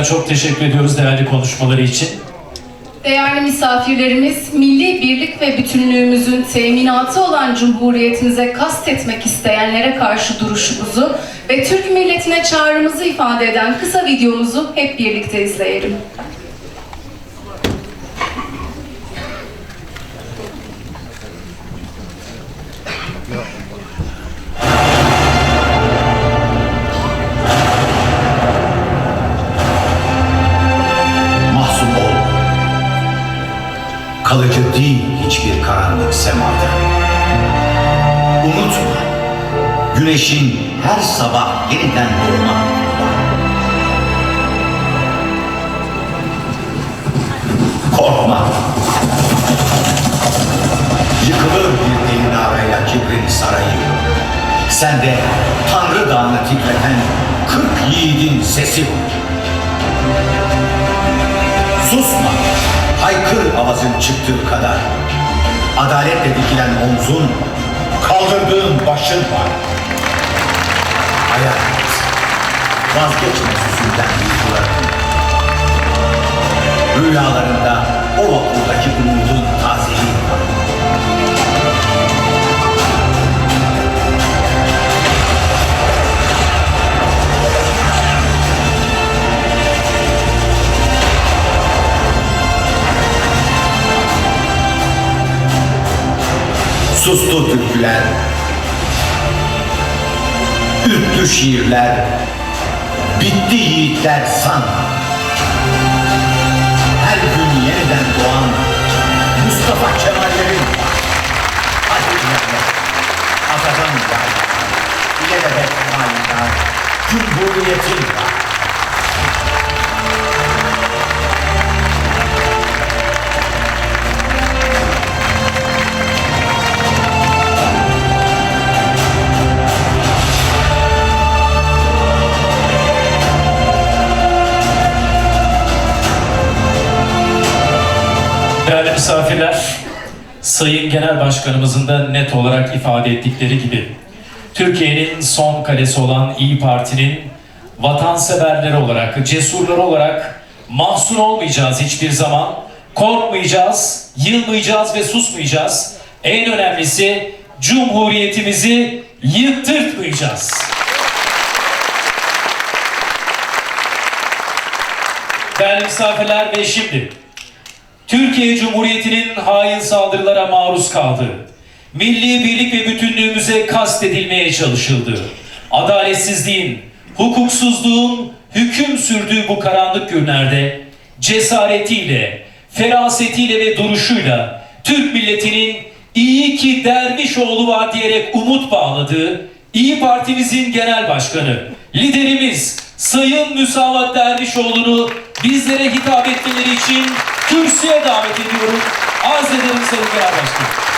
Başkan'a çok teşekkür ediyoruz değerli konuşmaları için. Değerli misafirlerimiz, milli birlik ve bütünlüğümüzün teminatı olan Cumhuriyetimize kastetmek isteyenlere karşı duruşumuzu ve Türk milletine çağrımızı ifade eden kısa videomuzu hep birlikte izleyelim. Kalıcı değil hiçbir karanlık semada. Unutma, güneşin her sabah yeniden doğma. Korkma. Yıkılır bir elin arayla kibrin sarayı. Sen de Tanrı Dağı'nı titreten kırk yiğidin sesi var. Susma, avazın çıktığı kadar. Adaletle dikilen omzun, kaldırdığın başın var. Ayak vazgeçme süsünden duyguların. Rüyalarında Sustu türküler, üttü şiirler, bitti yiğitler san. Her gün yeniden doğan Mustafa Kemal'lerin var. Atadan yaylar, ilelebet hainler, Cumhuriyetin var. Değerli misafirler, Sayın Genel Başkanımızın da net olarak ifade ettikleri gibi Türkiye'nin son kalesi olan İyi Parti'nin vatanseverleri olarak, cesurları olarak mahzun olmayacağız hiçbir zaman. Korkmayacağız, yılmayacağız ve susmayacağız. En önemlisi Cumhuriyetimizi yıktırtmayacağız. Değerli misafirler ve şimdi Türkiye Cumhuriyeti'nin hain saldırılara maruz kaldığı, milli birlik ve bütünlüğümüze kastedilmeye çalışıldığı, adaletsizliğin, hukuksuzluğun hüküm sürdüğü bu karanlık günlerde cesaretiyle, ferasetiyle ve duruşuyla Türk milletinin iyi ki Dervişoğlu var diyerek umut bağladığı İyi Partimizin genel başkanı, liderimiz Sayın Müsavat Dervişoğlu'nu bizlere hitap etmeleri için kürsüye davet ediyorum. Arz ederim Sayın Genel.